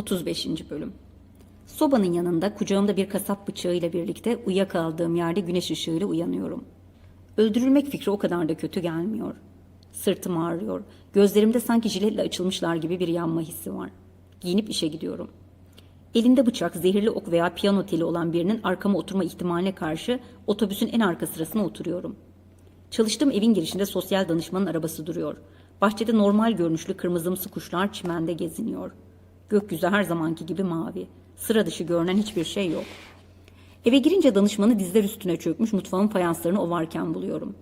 35. Bölüm Sobanın yanında kucağımda bir kasap bıçağıyla birlikte uyuyakaldığım yerde güneş ışığıyla uyanıyorum. Öldürülmek fikri o kadar da kötü gelmiyor. Sırtım ağrıyor. Gözlerimde sanki jiletle açılmışlar gibi bir yanma hissi var. Giyinip işe gidiyorum. Elinde bıçak, zehirli ok veya piyano teli olan birinin arkama oturma ihtimaline karşı otobüsün en arka sırasına oturuyorum. Çalıştığım evin girişinde sosyal danışmanın arabası duruyor. Bahçede normal görünüşlü kırmızımsı kuşlar çimende geziniyor. Gökyüzü her zamanki gibi mavi. Sıra dışı görünen hiçbir şey yok. Eve girince danışmanı dizler üstüne çökmüş mutfağın fayanslarını ovarken buluyorum.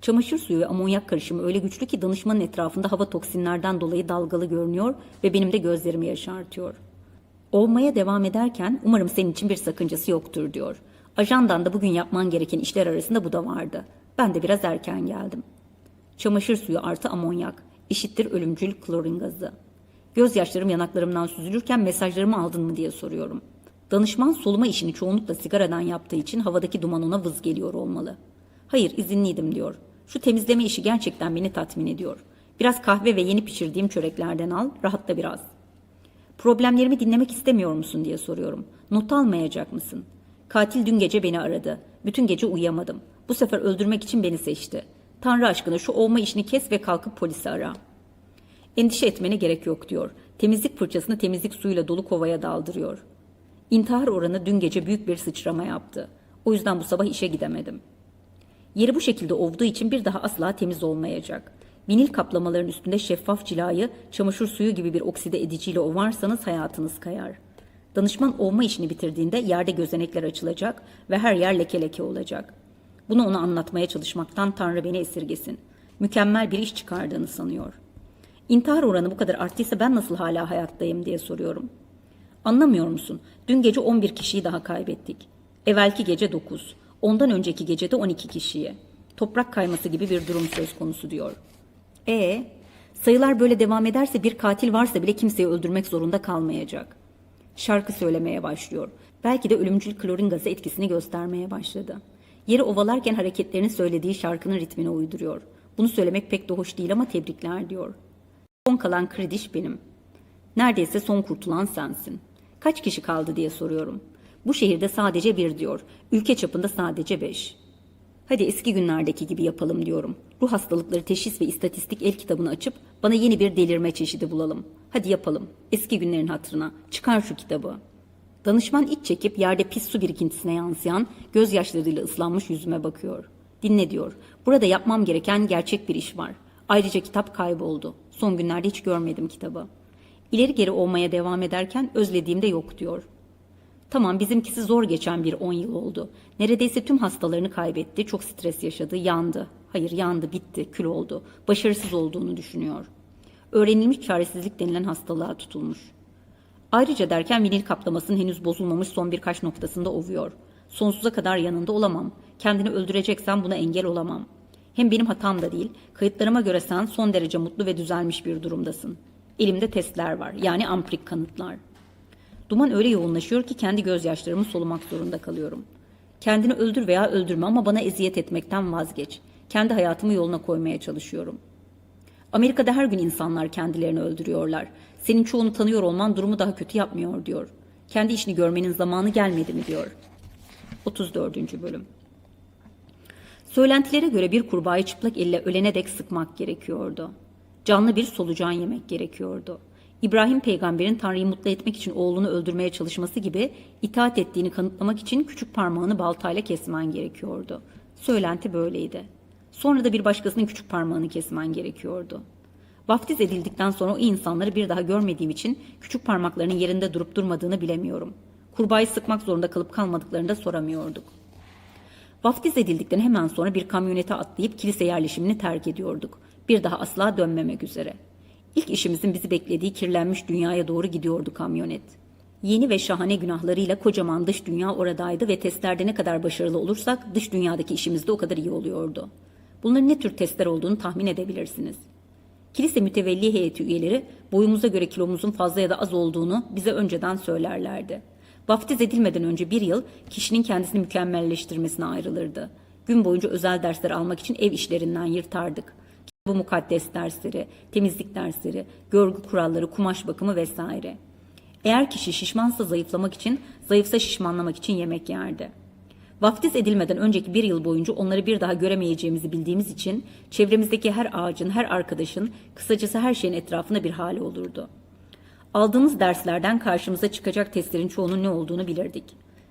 Çamaşır suyu ve amonyak karışımı öyle güçlü ki danışmanın etrafında hava toksinlerden dolayı dalgalı görünüyor ve benim de gözlerimi yaşartıyor. Olmaya devam ederken umarım senin için bir sakıncası yoktur diyor. Ajandan da bugün yapman gereken işler arasında bu da vardı. Ben de biraz erken geldim. Çamaşır suyu artı amonyak. eşittir ölümcül klorin gazı. Gözyaşlarım yanaklarımdan süzülürken mesajlarımı aldın mı diye soruyorum. Danışman soluma işini çoğunlukla sigaradan yaptığı için havadaki duman ona vız geliyor olmalı. Hayır izinliydim diyor. Şu temizleme işi gerçekten beni tatmin ediyor. Biraz kahve ve yeni pişirdiğim çöreklerden al, rahatla biraz. Problemlerimi dinlemek istemiyor musun diye soruyorum. Not almayacak mısın? Katil dün gece beni aradı. Bütün gece uyuyamadım. Bu sefer öldürmek için beni seçti. Tanrı aşkına şu olma işini kes ve kalkıp polisi ara. Endişe etmene gerek yok diyor. Temizlik fırçasını temizlik suyuyla dolu kovaya daldırıyor. İntihar oranı dün gece büyük bir sıçrama yaptı. O yüzden bu sabah işe gidemedim. Yeri bu şekilde ovduğu için bir daha asla temiz olmayacak. Vinil kaplamaların üstünde şeffaf cilayı çamaşır suyu gibi bir okside ediciyle ovarsanız hayatınız kayar. Danışman ovma işini bitirdiğinde yerde gözenekler açılacak ve her yer leke leke olacak. Bunu ona anlatmaya çalışmaktan Tanrı beni esirgesin. Mükemmel bir iş çıkardığını sanıyor. İntihar oranı bu kadar arttıysa ben nasıl hala hayattayım diye soruyorum. Anlamıyor musun? Dün gece 11 kişiyi daha kaybettik. Evvelki gece 9. Ondan önceki gece de 12 kişiyi. Toprak kayması gibi bir durum söz konusu diyor. E sayılar böyle devam ederse bir katil varsa bile kimseyi öldürmek zorunda kalmayacak. Şarkı söylemeye başlıyor. Belki de ölümcül klorin gazı etkisini göstermeye başladı. Yeri ovalarken hareketlerini söylediği şarkının ritmine uyduruyor. Bunu söylemek pek de hoş değil ama tebrikler diyor. Son kalan krediş benim. Neredeyse son kurtulan sensin. Kaç kişi kaldı diye soruyorum. Bu şehirde sadece bir diyor. Ülke çapında sadece beş. Hadi eski günlerdeki gibi yapalım diyorum. Ruh hastalıkları teşhis ve istatistik el kitabını açıp bana yeni bir delirme çeşidi bulalım. Hadi yapalım. Eski günlerin hatırına. Çıkar şu kitabı. Danışman iç çekip yerde pis su birikintisine yansıyan gözyaşlarıyla ıslanmış yüzüme bakıyor. Dinle diyor. Burada yapmam gereken gerçek bir iş var. Ayrıca kitap kayboldu. Son günlerde hiç görmedim kitabı. İleri geri olmaya devam ederken özlediğimde yok diyor. Tamam bizimkisi zor geçen bir 10 yıl oldu. Neredeyse tüm hastalarını kaybetti, çok stres yaşadı, yandı. Hayır yandı, bitti, kül oldu. Başarısız olduğunu düşünüyor. Öğrenilmiş çaresizlik denilen hastalığa tutulmuş. Ayrıca derken vinil kaplamasının henüz bozulmamış son birkaç noktasında ovuyor. Sonsuza kadar yanında olamam. Kendini öldüreceksen buna engel olamam. Hem benim hatam da değil, kayıtlarıma göre sen son derece mutlu ve düzelmiş bir durumdasın. Elimde testler var, yani amprik kanıtlar. Duman öyle yoğunlaşıyor ki kendi gözyaşlarımı solumak zorunda kalıyorum. Kendini öldür veya öldürme ama bana eziyet etmekten vazgeç. Kendi hayatımı yoluna koymaya çalışıyorum. Amerika'da her gün insanlar kendilerini öldürüyorlar. Senin çoğunu tanıyor olman durumu daha kötü yapmıyor diyor. Kendi işini görmenin zamanı gelmedi mi diyor. 34. Bölüm Söylentilere göre bir kurbağayı çıplak elle ölene dek sıkmak gerekiyordu. Canlı bir solucan yemek gerekiyordu. İbrahim peygamberin Tanrı'yı mutlu etmek için oğlunu öldürmeye çalışması gibi itaat ettiğini kanıtlamak için küçük parmağını baltayla kesmen gerekiyordu. Söylenti böyleydi. Sonra da bir başkasının küçük parmağını kesmen gerekiyordu. Vaftiz edildikten sonra o insanları bir daha görmediğim için küçük parmaklarının yerinde durup durmadığını bilemiyorum. Kurbağayı sıkmak zorunda kalıp kalmadıklarını da soramıyorduk. Vaftiz edildikten hemen sonra bir kamyonete atlayıp kilise yerleşimini terk ediyorduk. Bir daha asla dönmemek üzere. İlk işimizin bizi beklediği kirlenmiş dünyaya doğru gidiyordu kamyonet. Yeni ve şahane günahlarıyla kocaman dış dünya oradaydı ve testlerde ne kadar başarılı olursak dış dünyadaki işimiz de o kadar iyi oluyordu. Bunların ne tür testler olduğunu tahmin edebilirsiniz. Kilise mütevelli heyeti üyeleri boyumuza göre kilomuzun fazla ya da az olduğunu bize önceden söylerlerdi. Vaftiz edilmeden önce bir yıl kişinin kendisini mükemmelleştirmesine ayrılırdı. Gün boyunca özel dersler almak için ev işlerinden yırtardık. Bu mukaddes dersleri, temizlik dersleri, görgü kuralları, kumaş bakımı vesaire. Eğer kişi şişmansa zayıflamak için, zayıfsa şişmanlamak için yemek yerdi. Vaftiz edilmeden önceki bir yıl boyunca onları bir daha göremeyeceğimizi bildiğimiz için çevremizdeki her ağacın, her arkadaşın, kısacası her şeyin etrafında bir hali olurdu. Aldığımız derslerden karşımıza çıkacak testlerin çoğunun ne olduğunu bilirdik.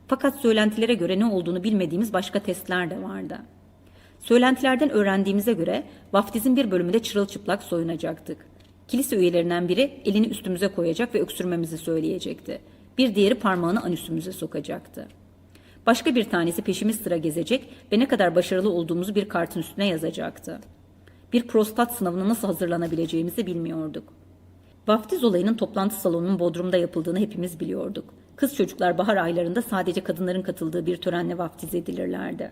Fakat söylentilere göre ne olduğunu bilmediğimiz başka testler de vardı. Söylentilerden öğrendiğimize göre vaftizin bir bölümünde çırılçıplak soyunacaktık. Kilise üyelerinden biri elini üstümüze koyacak ve öksürmemizi söyleyecekti. Bir diğeri parmağını anüsümüze sokacaktı. Başka bir tanesi peşimiz sıra gezecek ve ne kadar başarılı olduğumuzu bir kartın üstüne yazacaktı. Bir prostat sınavına nasıl hazırlanabileceğimizi bilmiyorduk. Vaftiz olayının toplantı salonunun bodrumda yapıldığını hepimiz biliyorduk. Kız çocuklar bahar aylarında sadece kadınların katıldığı bir törenle vaftiz edilirlerdi.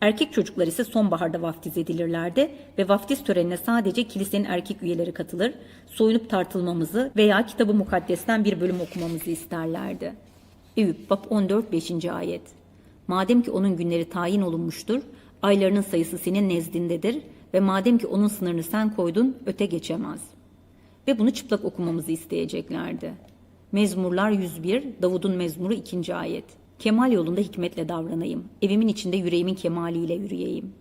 Erkek çocuklar ise sonbaharda vaftiz edilirlerdi ve vaftiz törenine sadece kilisenin erkek üyeleri katılır, soyunup tartılmamızı veya kitabı mukaddesten bir bölüm okumamızı isterlerdi. Eyüp Bab 14 5. ayet Madem ki onun günleri tayin olunmuştur, aylarının sayısı senin nezdindedir ve madem ki onun sınırını sen koydun, öte geçemez. Ve bunu çıplak okumamızı isteyeceklerdi. Mezmurlar 101, Davud'un mezmuru 2. ayet. Kemal yolunda hikmetle davranayım. Evimin içinde yüreğimin kemaliyle yürüyeyim.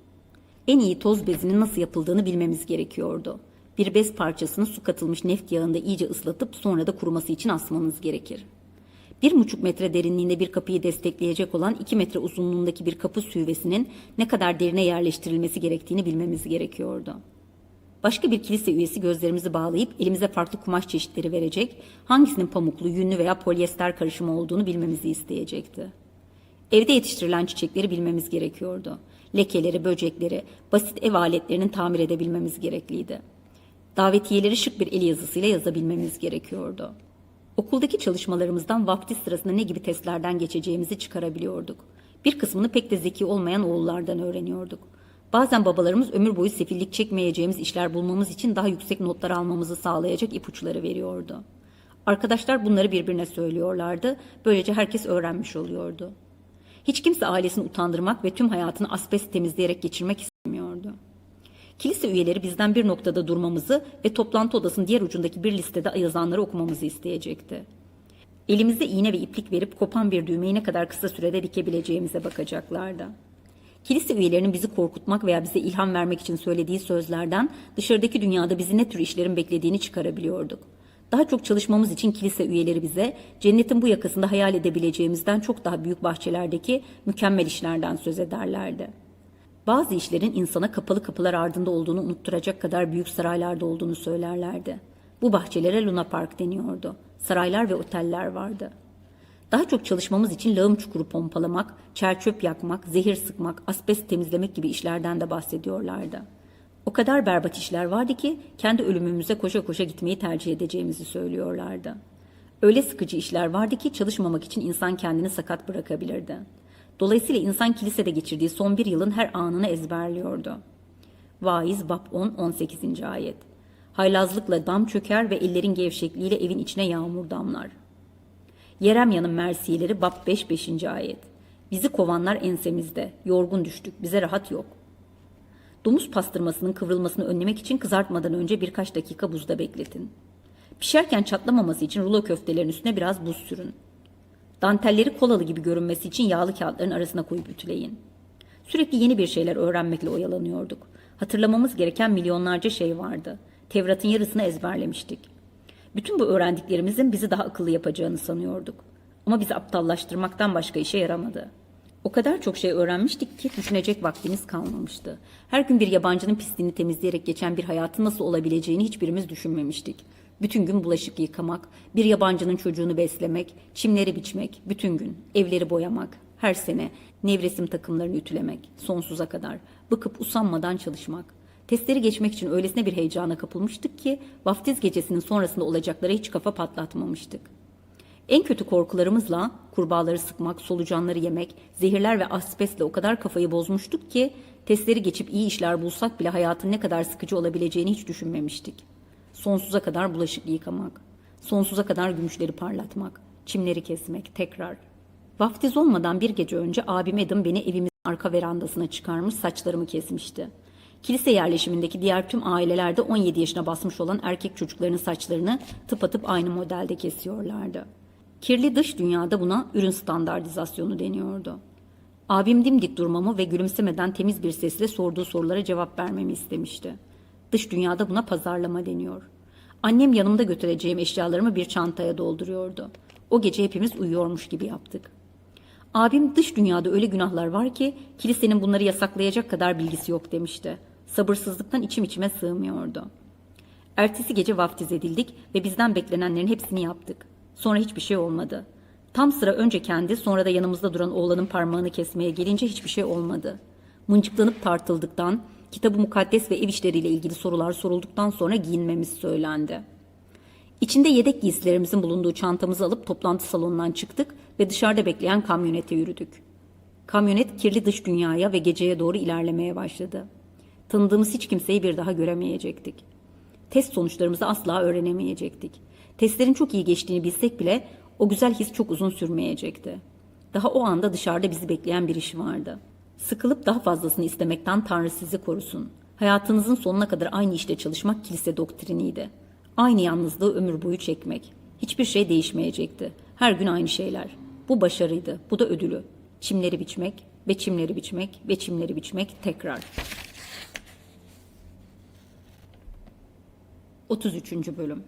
En iyi toz bezinin nasıl yapıldığını bilmemiz gerekiyordu. Bir bez parçasını su katılmış neft yağında iyice ıslatıp sonra da kuruması için asmanız gerekir. Bir buçuk metre derinliğinde bir kapıyı destekleyecek olan iki metre uzunluğundaki bir kapı süvesinin ne kadar derine yerleştirilmesi gerektiğini bilmemiz gerekiyordu. Başka bir kilise üyesi gözlerimizi bağlayıp elimize farklı kumaş çeşitleri verecek, hangisinin pamuklu, yünlü veya polyester karışımı olduğunu bilmemizi isteyecekti. Evde yetiştirilen çiçekleri bilmemiz gerekiyordu. Lekeleri, böcekleri, basit ev aletlerinin tamir edebilmemiz gerekliydi. Davetiyeleri şık bir el yazısıyla yazabilmemiz gerekiyordu. Okuldaki çalışmalarımızdan vaftiz sırasında ne gibi testlerden geçeceğimizi çıkarabiliyorduk. Bir kısmını pek de zeki olmayan oğullardan öğreniyorduk. Bazen babalarımız ömür boyu sefillik çekmeyeceğimiz işler bulmamız için daha yüksek notlar almamızı sağlayacak ipuçları veriyordu. Arkadaşlar bunları birbirine söylüyorlardı. Böylece herkes öğrenmiş oluyordu. Hiç kimse ailesini utandırmak ve tüm hayatını asbest temizleyerek geçirmek istemiyordu. Kilise üyeleri bizden bir noktada durmamızı ve toplantı odasının diğer ucundaki bir listede yazanları okumamızı isteyecekti. Elimizde iğne ve iplik verip kopan bir düğmeyi ne kadar kısa sürede dikebileceğimize bakacaklardı. Kilise üyelerinin bizi korkutmak veya bize ilham vermek için söylediği sözlerden dışarıdaki dünyada bizi ne tür işlerin beklediğini çıkarabiliyorduk. Daha çok çalışmamız için kilise üyeleri bize cennetin bu yakasında hayal edebileceğimizden çok daha büyük bahçelerdeki mükemmel işlerden söz ederlerdi. Bazı işlerin insana kapalı kapılar ardında olduğunu unutturacak kadar büyük saraylarda olduğunu söylerlerdi. Bu bahçelere Luna Park deniyordu. Saraylar ve oteller vardı. Daha çok çalışmamız için lağım çukuru pompalamak, çerçöp yakmak, zehir sıkmak, asbest temizlemek gibi işlerden de bahsediyorlardı. O kadar berbat işler vardı ki kendi ölümümüze koşa koşa gitmeyi tercih edeceğimizi söylüyorlardı. Öyle sıkıcı işler vardı ki çalışmamak için insan kendini sakat bırakabilirdi. Dolayısıyla insan kilisede geçirdiği son bir yılın her anını ezberliyordu. Vaiz Bab 10 18. ayet. Haylazlıkla dam çöker ve ellerin gevşekliğiyle evin içine yağmur damlar. Yeremya'nın mersiyeleri Bab 5 5. ayet. Bizi kovanlar ensemizde, yorgun düştük, bize rahat yok. Domuz pastırmasının kıvrılmasını önlemek için kızartmadan önce birkaç dakika buzda bekletin. Pişerken çatlamaması için rulo köftelerin üstüne biraz buz sürün. Dantelleri kolalı gibi görünmesi için yağlı kağıtların arasına koyup ütüleyin. Sürekli yeni bir şeyler öğrenmekle oyalanıyorduk. Hatırlamamız gereken milyonlarca şey vardı. Tevrat'ın yarısını ezberlemiştik. Bütün bu öğrendiklerimizin bizi daha akıllı yapacağını sanıyorduk. Ama bizi aptallaştırmaktan başka işe yaramadı. O kadar çok şey öğrenmiştik ki düşünecek vaktimiz kalmamıştı. Her gün bir yabancının pisliğini temizleyerek geçen bir hayatın nasıl olabileceğini hiçbirimiz düşünmemiştik. Bütün gün bulaşık yıkamak, bir yabancının çocuğunu beslemek, çimleri biçmek, bütün gün evleri boyamak, her sene nevresim takımlarını ütülemek, sonsuza kadar, bıkıp usanmadan çalışmak. Testleri geçmek için öylesine bir heyecana kapılmıştık ki vaftiz gecesinin sonrasında olacaklara hiç kafa patlatmamıştık. En kötü korkularımızla kurbağaları sıkmak, solucanları yemek, zehirler ve asbestle o kadar kafayı bozmuştuk ki testleri geçip iyi işler bulsak bile hayatın ne kadar sıkıcı olabileceğini hiç düşünmemiştik. Sonsuza kadar bulaşık yıkamak, sonsuza kadar gümüşleri parlatmak, çimleri kesmek, tekrar. Vaftiz olmadan bir gece önce abim Adam beni evimizin arka verandasına çıkarmış saçlarımı kesmişti. Kilise yerleşimindeki diğer tüm ailelerde 17 yaşına basmış olan erkek çocuklarının saçlarını tıpatıp aynı modelde kesiyorlardı. Kirli dış dünyada buna ürün standartizasyonu deniyordu. Abim dimdik durmamı ve gülümsemeden temiz bir sesle sorduğu sorulara cevap vermemi istemişti. Dış dünyada buna pazarlama deniyor. Annem yanımda götüreceğim eşyalarımı bir çantaya dolduruyordu. O gece hepimiz uyuyormuş gibi yaptık. Abim dış dünyada öyle günahlar var ki kilisenin bunları yasaklayacak kadar bilgisi yok demişti. Sabırsızlıktan içim içime sığmıyordu. Ertesi gece vaftiz edildik ve bizden beklenenlerin hepsini yaptık. Sonra hiçbir şey olmadı. Tam sıra önce kendi sonra da yanımızda duran oğlanın parmağını kesmeye gelince hiçbir şey olmadı. Mıncıklanıp tartıldıktan, kitabı mukaddes ve ev işleriyle ilgili sorular sorulduktan sonra giyinmemiz söylendi. İçinde yedek giysilerimizin bulunduğu çantamızı alıp toplantı salonundan çıktık ve dışarıda bekleyen kamyonete yürüdük. Kamyonet kirli dış dünyaya ve geceye doğru ilerlemeye başladı. Tanıdığımız hiç kimseyi bir daha göremeyecektik. Test sonuçlarımızı asla öğrenemeyecektik. Testlerin çok iyi geçtiğini bilsek bile o güzel his çok uzun sürmeyecekti. Daha o anda dışarıda bizi bekleyen bir iş vardı. Sıkılıp daha fazlasını istemekten Tanrı sizi korusun. Hayatınızın sonuna kadar aynı işte çalışmak kilise doktriniydi. Aynı yalnızlığı ömür boyu çekmek. Hiçbir şey değişmeyecekti. Her gün aynı şeyler. Bu başarıydı, bu da ödülü. Çimleri biçmek ve çimleri biçmek ve çimleri biçmek tekrar. 33. bölüm.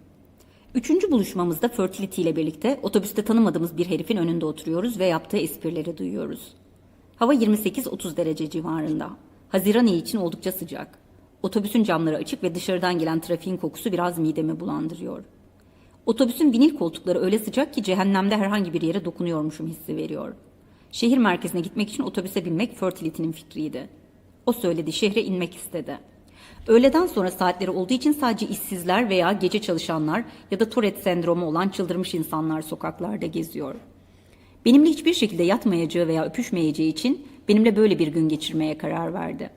Üçüncü buluşmamızda Fertility ile birlikte otobüste tanımadığımız bir herifin önünde oturuyoruz ve yaptığı esprileri duyuyoruz. Hava 28-30 derece civarında. Haziran ayı için oldukça sıcak. Otobüsün camları açık ve dışarıdan gelen trafiğin kokusu biraz midemi bulandırıyor. Otobüsün vinil koltukları öyle sıcak ki cehennemde herhangi bir yere dokunuyormuşum hissi veriyor. Şehir merkezine gitmek için otobüse binmek Fertility'nin fikriydi. O söyledi, şehre inmek istedi. Öğleden sonra saatleri olduğu için sadece işsizler veya gece çalışanlar ya da Tourette sendromu olan çıldırmış insanlar sokaklarda geziyor. Benimle hiçbir şekilde yatmayacağı veya öpüşmeyeceği için benimle böyle bir gün geçirmeye karar verdi.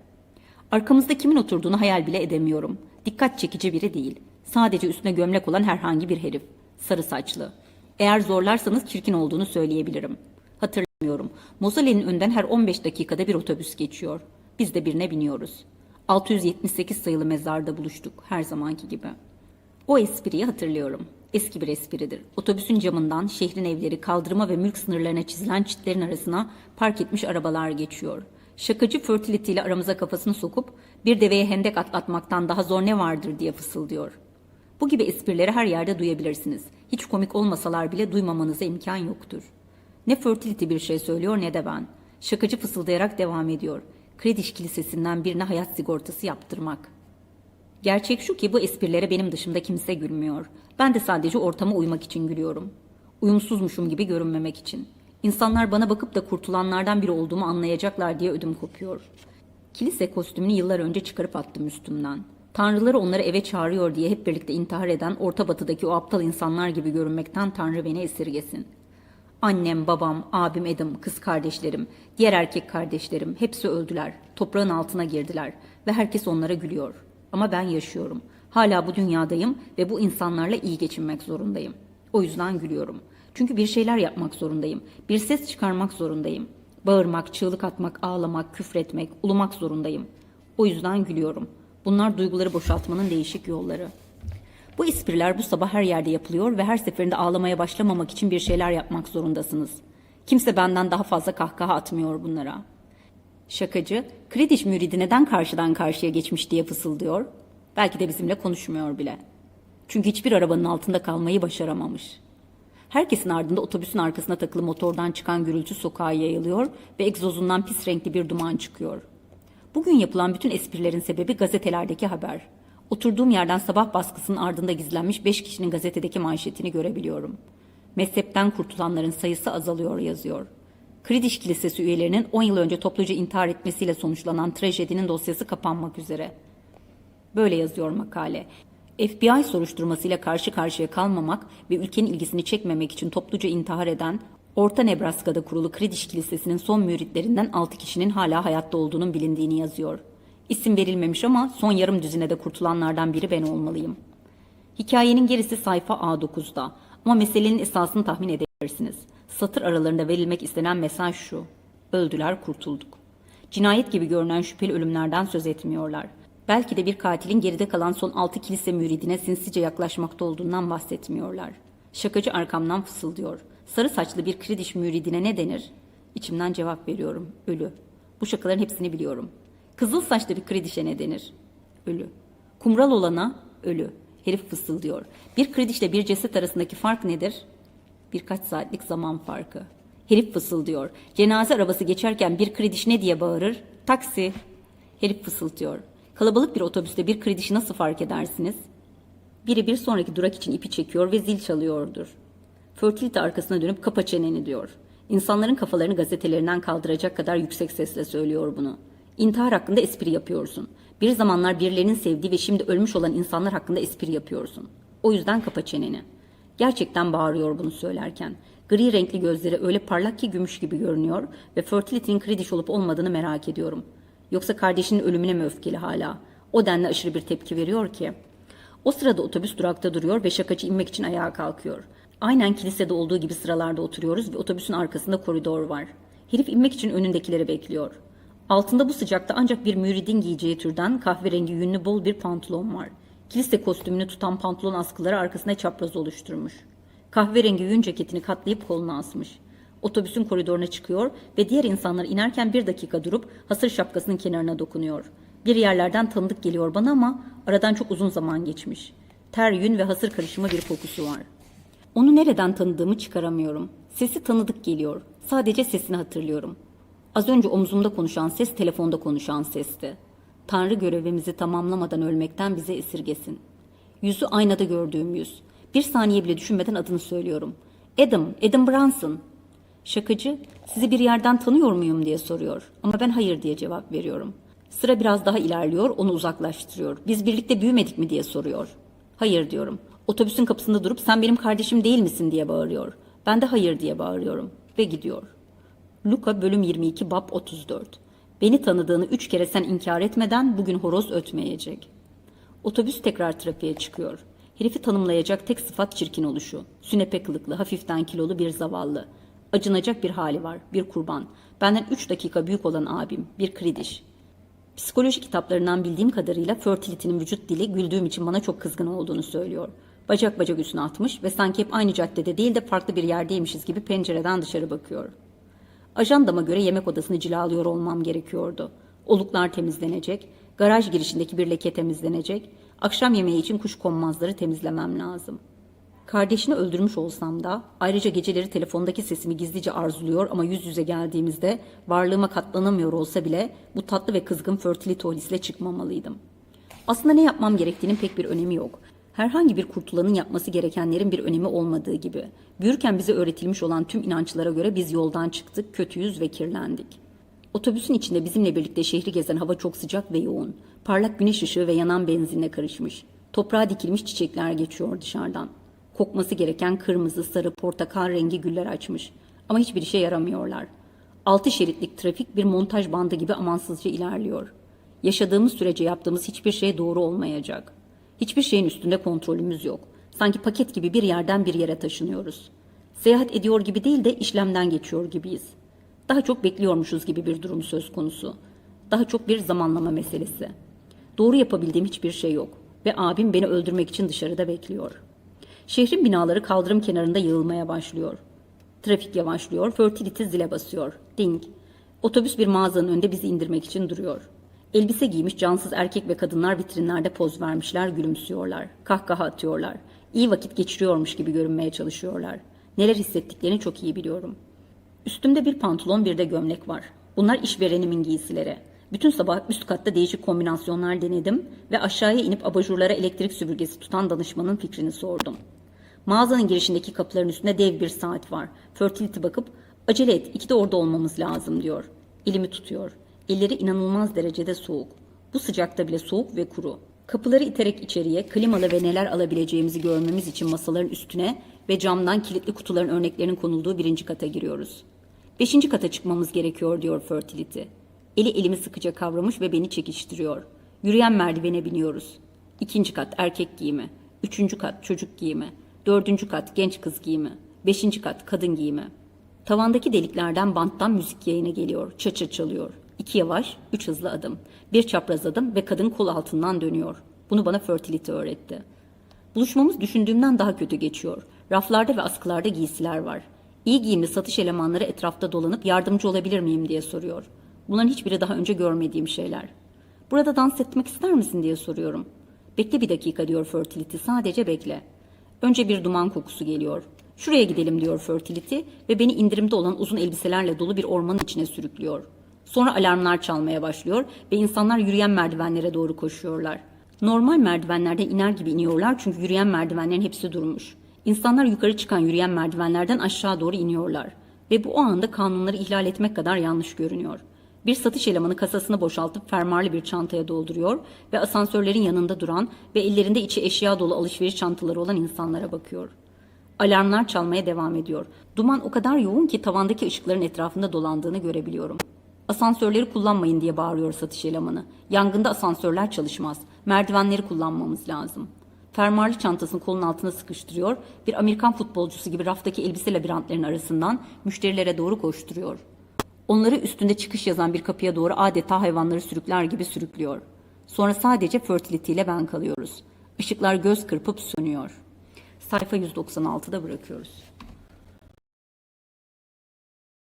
Arkamızda kimin oturduğunu hayal bile edemiyorum. Dikkat çekici biri değil. Sadece üstüne gömlek olan herhangi bir herif. Sarı saçlı. Eğer zorlarsanız çirkin olduğunu söyleyebilirim. Hatırlamıyorum. Mozole'nin önden her 15 dakikada bir otobüs geçiyor. Biz de birine biniyoruz. 678 sayılı mezarda buluştuk her zamanki gibi. O espriyi hatırlıyorum. Eski bir espridir. Otobüsün camından şehrin evleri, kaldırıma ve mülk sınırlarına çizilen çitlerin arasına park etmiş arabalar geçiyor. Şakacı Fertility ile aramıza kafasını sokup bir deveye hendek atlatmaktan daha zor ne vardır diye fısıldıyor. Bu gibi esprileri her yerde duyabilirsiniz. Hiç komik olmasalar bile duymamanıza imkan yoktur. Ne Fertility bir şey söylüyor ne de ben. Şakacı fısıldayarak devam ediyor. Krediş kilisesinden birine hayat sigortası yaptırmak. Gerçek şu ki bu esprilere benim dışımda kimse gülmüyor. Ben de sadece ortama uymak için gülüyorum. Uyumsuzmuşum gibi görünmemek için. İnsanlar bana bakıp da kurtulanlardan biri olduğumu anlayacaklar diye ödüm kopuyor. Kilise kostümünü yıllar önce çıkarıp attım üstümden. Tanrıları onları eve çağırıyor diye hep birlikte intihar eden orta batıdaki o aptal insanlar gibi görünmekten Tanrı beni esirgesin. Annem, babam, abim Adam, kız kardeşlerim, diğer erkek kardeşlerim hepsi öldüler. Toprağın altına girdiler ve herkes onlara gülüyor. Ama ben yaşıyorum. Hala bu dünyadayım ve bu insanlarla iyi geçinmek zorundayım. O yüzden gülüyorum. Çünkü bir şeyler yapmak zorundayım. Bir ses çıkarmak zorundayım. Bağırmak, çığlık atmak, ağlamak, küfretmek, ulumak zorundayım. O yüzden gülüyorum. Bunlar duyguları boşaltmanın değişik yolları. Bu espriler bu sabah her yerde yapılıyor ve her seferinde ağlamaya başlamamak için bir şeyler yapmak zorundasınız. Kimse benden daha fazla kahkaha atmıyor bunlara. Şakacı, Krediş müridi neden karşıdan karşıya geçmiş diye fısıldıyor. Belki de bizimle konuşmuyor bile. Çünkü hiçbir arabanın altında kalmayı başaramamış. Herkesin ardında otobüsün arkasına takılı motordan çıkan gürültü sokağa yayılıyor ve egzozundan pis renkli bir duman çıkıyor. Bugün yapılan bütün esprilerin sebebi gazetelerdeki haber. Oturduğum yerden sabah baskısının ardında gizlenmiş beş kişinin gazetedeki manşetini görebiliyorum. Mezhepten kurtulanların sayısı azalıyor yazıyor. Kridiş Kilisesi üyelerinin 10 yıl önce topluca intihar etmesiyle sonuçlanan trajedinin dosyası kapanmak üzere. Böyle yazıyor makale. FBI soruşturmasıyla karşı karşıya kalmamak ve ülkenin ilgisini çekmemek için topluca intihar eden Orta Nebraska'da kurulu Kridiş Kilisesi'nin son müritlerinden 6 kişinin hala hayatta olduğunun bilindiğini yazıyor. İsim verilmemiş ama son yarım düzinede kurtulanlardan biri ben olmalıyım. Hikayenin gerisi sayfa A9'da ama meselenin esasını tahmin edebilirsiniz. Satır aralarında verilmek istenen mesaj şu. Öldüler kurtulduk. Cinayet gibi görünen şüpheli ölümlerden söz etmiyorlar. Belki de bir katilin geride kalan son altı kilise müridine sinsice yaklaşmakta olduğundan bahsetmiyorlar. Şakacı arkamdan fısıldıyor. Sarı saçlı bir kridiş müridine ne denir? İçimden cevap veriyorum. Ölü. Bu şakaların hepsini biliyorum. Kızıl saçlı bir kridişe ne denir? Ölü. Kumral olana ölü. Herif fısıldıyor. Bir kridişle bir ceset arasındaki fark nedir? Birkaç saatlik zaman farkı. Herif fısıldıyor. Cenaze arabası geçerken bir krediş ne diye bağırır? Taksi. Herif fısıltıyor. Kalabalık bir otobüste bir kredişi nasıl fark edersiniz? Biri bir sonraki durak için ipi çekiyor ve zil çalıyordur. Fertility arkasına dönüp kapa çeneni diyor. İnsanların kafalarını gazetelerinden kaldıracak kadar yüksek sesle söylüyor bunu. İntihar hakkında espri yapıyorsun. Bir zamanlar birilerinin sevdiği ve şimdi ölmüş olan insanlar hakkında espri yapıyorsun. O yüzden kapa çeneni. Gerçekten bağırıyor bunu söylerken. Gri renkli gözleri öyle parlak ki gümüş gibi görünüyor ve Fertility'nin krediş olup olmadığını merak ediyorum. Yoksa kardeşinin ölümüne mi öfkeli hala? O denli aşırı bir tepki veriyor ki. O sırada otobüs durakta duruyor ve şakacı inmek için ayağa kalkıyor. Aynen kilisede olduğu gibi sıralarda oturuyoruz ve otobüsün arkasında koridor var. Herif inmek için önündekileri bekliyor. Altında bu sıcakta ancak bir müridin giyeceği türden kahverengi yünlü bol bir pantolon var. Kilise kostümünü tutan pantolon askıları arkasına çapraz oluşturmuş. Kahverengi yün ceketini katlayıp koluna asmış. Otobüsün koridoruna çıkıyor ve diğer insanlar inerken bir dakika durup hasır şapkasının kenarına dokunuyor. Bir yerlerden tanıdık geliyor bana ama aradan çok uzun zaman geçmiş. Ter, yün ve hasır karışımı bir kokusu var. Onu nereden tanıdığımı çıkaramıyorum. Sesi tanıdık geliyor. Sadece sesini hatırlıyorum. Az önce omzumda konuşan ses telefonda konuşan sesti. Tanrı görevimizi tamamlamadan ölmekten bize esirgesin. Yüzü aynada gördüğüm yüz. Bir saniye bile düşünmeden adını söylüyorum. Adam, Adam Branson. Şakacı, sizi bir yerden tanıyor muyum diye soruyor. Ama ben hayır diye cevap veriyorum. Sıra biraz daha ilerliyor, onu uzaklaştırıyor. Biz birlikte büyümedik mi diye soruyor. Hayır diyorum. Otobüsün kapısında durup sen benim kardeşim değil misin diye bağırıyor. Ben de hayır diye bağırıyorum. Ve gidiyor. Luka bölüm 22 bab 34. Beni tanıdığını üç kere sen inkar etmeden bugün horoz ötmeyecek. Otobüs tekrar trafiğe çıkıyor. Herifi tanımlayacak tek sıfat çirkin oluşu. Sünepe kılıklı, hafiften kilolu bir zavallı. Acınacak bir hali var, bir kurban. Benden üç dakika büyük olan abim, bir kridiş. Psikoloji kitaplarından bildiğim kadarıyla fertility'nin vücut dili güldüğüm için bana çok kızgın olduğunu söylüyor. Bacak bacak üstüne atmış ve sanki hep aynı caddede değil de farklı bir yerdeymişiz gibi pencereden dışarı bakıyor. Ajandama göre yemek odasını cilalıyor olmam gerekiyordu. Oluklar temizlenecek, garaj girişindeki bir leke temizlenecek, akşam yemeği için kuş konmazları temizlemem lazım. Kardeşini öldürmüş olsam da ayrıca geceleri telefondaki sesimi gizlice arzuluyor ama yüz yüze geldiğimizde varlığıma katlanamıyor olsa bile bu tatlı ve kızgın fertilitolisle çıkmamalıydım. Aslında ne yapmam gerektiğinin pek bir önemi yok. Herhangi bir kurtulanın yapması gerekenlerin bir önemi olmadığı gibi. Büyürken bize öğretilmiş olan tüm inançlara göre biz yoldan çıktık, kötüyüz ve kirlendik. Otobüsün içinde bizimle birlikte şehri gezen hava çok sıcak ve yoğun. Parlak güneş ışığı ve yanan benzinle karışmış. Toprağa dikilmiş çiçekler geçiyor dışarıdan. Kokması gereken kırmızı, sarı, portakal rengi güller açmış. Ama hiçbir işe yaramıyorlar. Altı şeritlik trafik bir montaj bandı gibi amansızca ilerliyor. Yaşadığımız sürece yaptığımız hiçbir şey doğru olmayacak. Hiçbir şeyin üstünde kontrolümüz yok. Sanki paket gibi bir yerden bir yere taşınıyoruz. Seyahat ediyor gibi değil de işlemden geçiyor gibiyiz. Daha çok bekliyormuşuz gibi bir durum söz konusu. Daha çok bir zamanlama meselesi. Doğru yapabildiğim hiçbir şey yok ve abim beni öldürmek için dışarıda bekliyor. Şehrin binaları kaldırım kenarında yığılmaya başlıyor. Trafik yavaşlıyor, fertility zile basıyor. Ding. Otobüs bir mağazanın önünde bizi indirmek için duruyor. Elbise giymiş cansız erkek ve kadınlar vitrinlerde poz vermişler, gülümsüyorlar. Kahkaha atıyorlar. İyi vakit geçiriyormuş gibi görünmeye çalışıyorlar. Neler hissettiklerini çok iyi biliyorum. Üstümde bir pantolon bir de gömlek var. Bunlar işverenimin giysileri. Bütün sabah üst katta değişik kombinasyonlar denedim ve aşağıya inip abajurlara elektrik süpürgesi tutan danışmanın fikrini sordum. Mağazanın girişindeki kapıların üstünde dev bir saat var. Fertility bakıp acele et ikide orada olmamız lazım diyor. Elimi tutuyor. Elleri inanılmaz derecede soğuk. Bu sıcakta bile soğuk ve kuru. Kapıları iterek içeriye klimalı ve neler alabileceğimizi görmemiz için masaların üstüne ve camdan kilitli kutuların örneklerinin konulduğu birinci kata giriyoruz. Beşinci kata çıkmamız gerekiyor diyor Fertility. Eli elimi sıkıca kavramış ve beni çekiştiriyor. Yürüyen merdivene biniyoruz. İkinci kat erkek giyimi. Üçüncü kat çocuk giyimi. Dördüncü kat genç kız giyimi. Beşinci kat kadın giyimi. Tavandaki deliklerden banttan müzik yayına geliyor. Çaça çalıyor. İki yavaş, üç hızlı adım. Bir çapraz adım ve kadın kol altından dönüyor. Bunu bana Fertility öğretti. Buluşmamız düşündüğümden daha kötü geçiyor. Raflarda ve askılarda giysiler var. İyi giyimli satış elemanları etrafta dolanıp yardımcı olabilir miyim diye soruyor. Bunların hiçbiri daha önce görmediğim şeyler. Burada dans etmek ister misin diye soruyorum. Bekle bir dakika diyor Fertility sadece bekle. Önce bir duman kokusu geliyor. Şuraya gidelim diyor Fertility ve beni indirimde olan uzun elbiselerle dolu bir ormanın içine sürüklüyor. Sonra alarmlar çalmaya başlıyor ve insanlar yürüyen merdivenlere doğru koşuyorlar. Normal merdivenlerden iner gibi iniyorlar çünkü yürüyen merdivenlerin hepsi durmuş. İnsanlar yukarı çıkan yürüyen merdivenlerden aşağı doğru iniyorlar. Ve bu o anda kanunları ihlal etmek kadar yanlış görünüyor. Bir satış elemanı kasasını boşaltıp fermuarlı bir çantaya dolduruyor ve asansörlerin yanında duran ve ellerinde içi eşya dolu alışveriş çantaları olan insanlara bakıyor. Alarmlar çalmaya devam ediyor. Duman o kadar yoğun ki tavandaki ışıkların etrafında dolandığını görebiliyorum. Asansörleri kullanmayın diye bağırıyor satış elemanı. Yangında asansörler çalışmaz. Merdivenleri kullanmamız lazım. Fermuarlı çantasını kolun altına sıkıştırıyor. Bir Amerikan futbolcusu gibi raftaki elbise labirentlerinin arasından müşterilere doğru koşturuyor. Onları üstünde çıkış yazan bir kapıya doğru adeta hayvanları sürükler gibi sürüklüyor. Sonra sadece Fertility ile ben kalıyoruz. Işıklar göz kırpıp sönüyor. Sayfa 196'da bırakıyoruz.